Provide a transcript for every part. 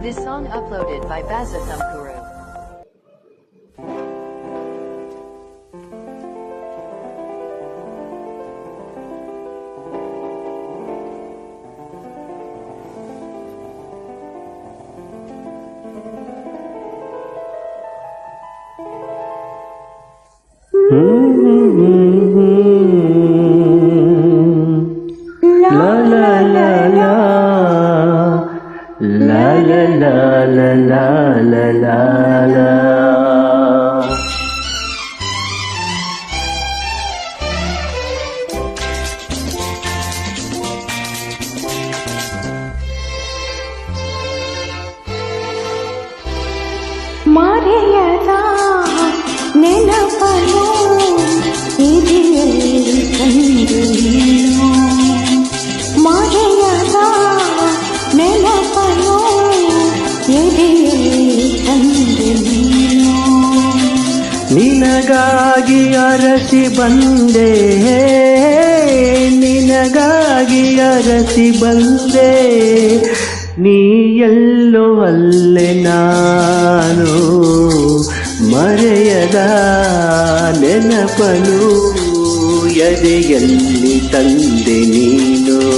This song uploaded by Bazathamkuru. La hmm? La la la ನಿನಗಾಗಿ ಅರಸಿ ಬಂದೆ. ನಿನಗಾಗಿ ಅರಸಿ ಬಂದೆ. ನೀ ಎಲ್ಲೋ ಅಲ್ಲೆ ನಾನು ಮರೆಯದ ನೆನಪನು ಎದೆಯಲ್ಲಿ ತಂದೆ ನೀನು.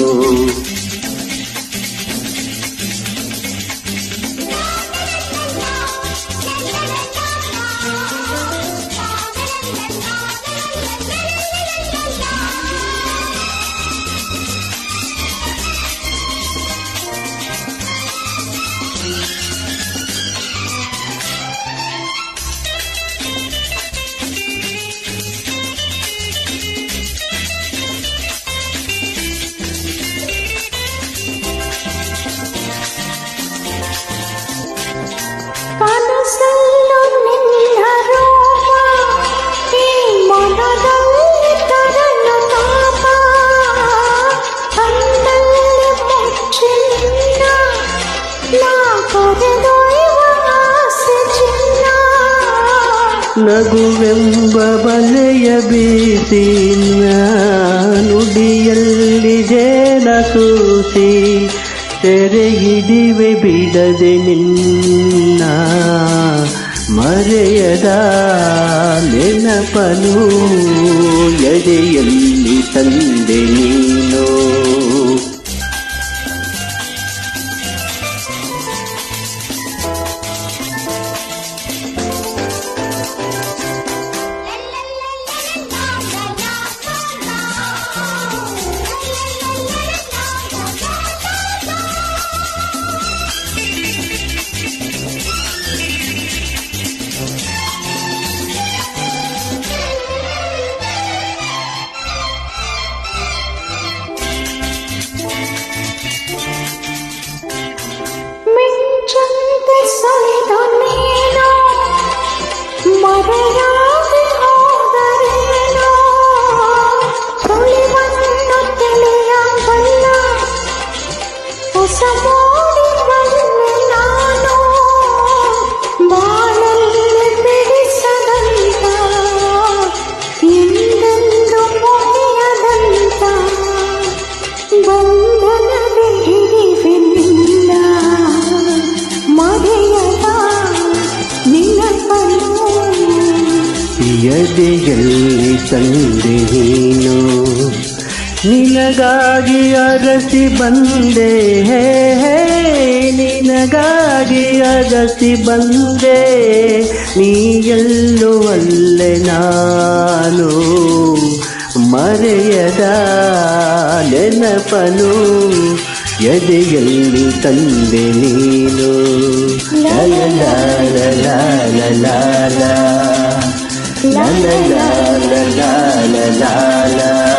ನಗುವೆಂಬ ಬಲೆಯ ಬೀಸಿ ನುಡಿಯಲ್ಲಿ ಜೇನ ಸೂಸಿ ತೆರೆ ಹಿಡಿವೆ ಬಿಡದೆ ನಿನ್ನ ಮರೆಯದ ನೆನಪನು ಎದೆಯಲ್ಲಿ ತಂದೆ ನೀನು ಎದೆಯಲ್ಲಿ ತಂದೆ ನೀನು. ನಿನಗಾಗಿ ಅರಸಿ ಬಂದೆ, ಹೇ ನಿನಗಾಗಿ ಅರಸಿ ಬಂದೆ. ನೀ ಎಲ್ಲೋ ಅಲ್ಲೆ ನಾನು ಮರೆಯದ ನೆನಪನು ಎದೆಯಲ್ಲಿ ತಂದೆ ನೀನು. ಲಲ ಲಲ ಲಲ la la la la la la